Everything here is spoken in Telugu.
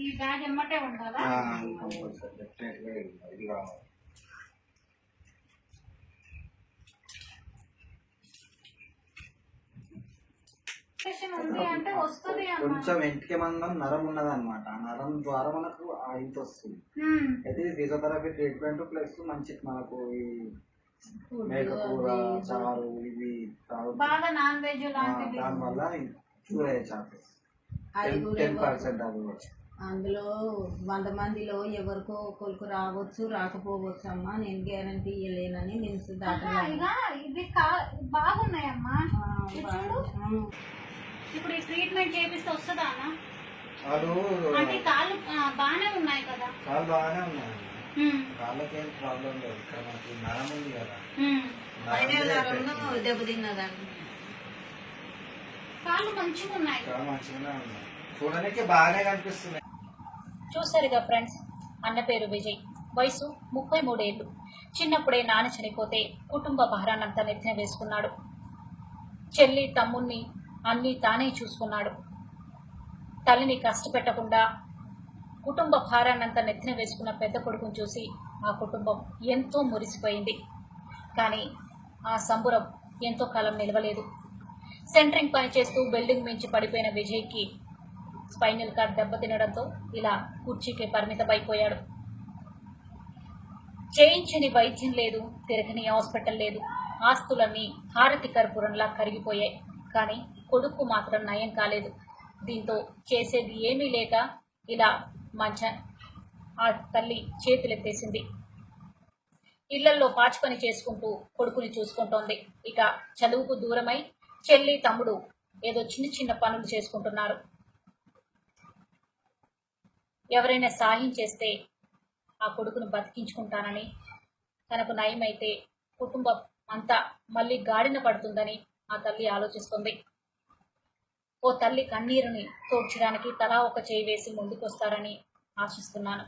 ఈ బ్యాగ్ ఎమ్మటే ఉండాలా? ఇది కావాలి ఆపరేషన్ ఉంది అంటే వస్తుంది అమ్మా కొంచెం వెంటికి మందం నరం ఉన్నది అనమాట ఆ నరం ద్వారా మనకు ఆ ఇంత వస్తుంది. అయితే ఫిజియోథెరపీ ట్రీట్మెంట్ ప్లస్ మంచి మనకు ఈ మేకకూర చారు ఇవి తాగు బాగా నాన్ వెజ్ లాంటివి దానివల్ల క్యూర్ అయ్యే ఛాన్సెస్ టెన్ పర్సెంట్ అది అందులో వంద మందిలో ఎవరికో ఒకరికి రావచ్చు రాకపోవచ్చు అమ్మా. నేను గ్యారంటీ ఇవ్వలేనని నేను ఇక ఇవి బాగున్నాయమ్మా. ఇప్పుడు ఈ ట్రీట్మెంట్ చేపిస్తే వస్తుందా అన్న? అంటే కాళ్ళు ఆ, బాగానే ఉన్నాయి కదా? బాగానే ఉన్నాయి. ఉమ్, ఏం ప్రాబ్లం లేదు. ఇక్కడ మనకి నరం ఉంది కదా. ఉమ్. నరం మీద నరంలో effect. దెబ్బతిన్నదాన్ని కాళ్ళు మంచిగా ఉన్నాయి. చాలా మంచిగానే ఉన్నాయి. చూడడానికి బాగానే కనిపిస్తున్నాయి. చూసారుగా ఫ్రెండ్స్ అన్న పేరు విజయ్. వయసు ముప్పై మూడేళ్ళు చిన్నప్పుడే నాన్న చనిపోతే కుటుంబ భారాన్నంతా నెత్తిన వేసుకున్నాడు. చెల్లి తమ్ముణ్ణి అన్నీ తానే చూసుకున్నాడు. తల్లిని కష్టపెట్టకుండా కుటుంబ భారాన్నంతా నెత్తిన వేసుకున్న పెద్ద కొడుకును చూసి ఆ కుటుంబం ఎంతో మురిసిపోయింది. కానీ ఆ సంబురం ఎంతో కాలం నిలవలేదు. సెంట్రింగ్ పని చేస్తూ బిల్డింగ్ మించి పడిపోయిన విజయ్కి స్పైనల్ కార్డ్ దెబ్బతినడంతో ఇలా కుర్చీకి పరిమితమైపోయాడు. చేయించని వైద్యం లేదు తిరగని హాస్పిటల్ లేదు ఆస్తులన్నీ హారతి కర్పూరంలా కరిగిపోయాయి. కానీ కొడుకు మాత్రం నయం కాలేదు. దీంతో చేసేది ఏమీ లేక ఇలా మంచ ఆ తల్లి చేతులెత్తేసింది. ఇళ్ళల్లో పాచి పని చేసుకుంటూ కొడుకుని చూసుకుంటోంది. ఇక చదువుకు దూరమై చెల్లి తమ్ముడు ఏదో చిన్న చిన్న పనులు చేసుకుంటున్నారు. ఎవరైనా సాయం చేస్తే ఆ కొడుకును బతికించుకుంటానని తనకు నయమైతే కుటుంబం అంతా మళ్ళీ గాడిన పడుతుందని ఆ తల్లి ఆలోచిస్తుంది. ఓ తల్లి కన్నీరుని తోడ్చడానికి తలా ఒక చేయి వేసి ముందుకొస్తారని ఆశిస్తున్నాను.